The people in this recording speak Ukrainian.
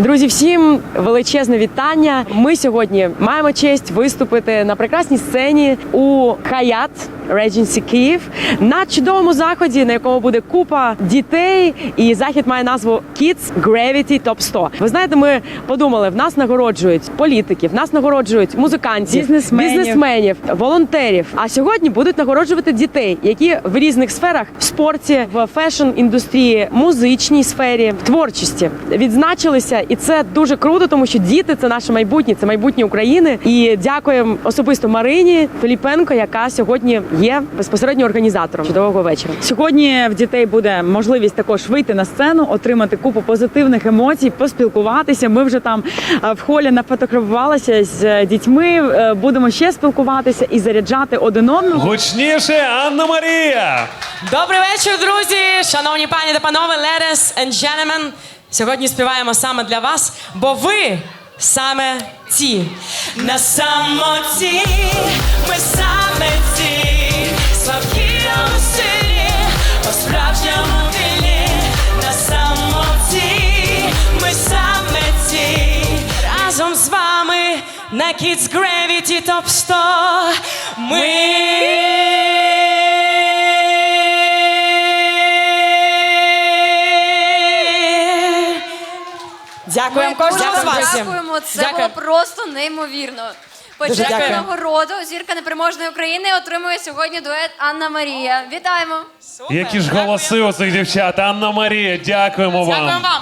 Друзі, всім величезне вітання. Ми сьогодні маємо честь виступити на прекрасній сцені у Хаят Regency Київ на чудовому заході, на якому буде купа дітей. І захід має назву Kids Gravity Top 100. Ви знаєте, ми подумали, в нас нагороджують політиків, в нас нагороджують музикантів, Бізнесменів. бізнесменів, волонтерів. А сьогодні будуть нагороджувати дітей, які в різних сферах в спорті, в фешн індустрії, музичній сфері, в творчості відзначилися, і це дуже круто, тому що діти це наше майбутнє, це майбутнє України. І дякуємо особисто Марині Філіпенко, яка сьогодні є безпосередньо організатором чудового вечора. Сьогодні в дітей буде можливість також вийти на сцену, отримати купу позитивних емоцій, поспілкуватися. Ми вже там е, в холі нафотографувалися з е, дітьми. е, Будемо ще спілкуватися і заряджати один одного. Гучніше Анна Марія. Добрий вечір, друзі! Шановні пані та панове, ladies and gentlemen. Сьогодні співаємо саме для вас, бо ви саме ті. На самоті ми саме ті. Слабкі але сильні, по-справжньому вільні. На самоті ми саме ті. Разом з вами на Kids Gravity Top 100 ми. Дякуємо кожному з вас. Дякуємо. Це Дякую. було просто неймовірно. Почесну нагороду зірка непереможної України отримує сьогодні дует Анна Марія. Вітаємо! Які ж голоси у цих дівчат. Анна Марія, дякуємо вам. Дякуємо вам.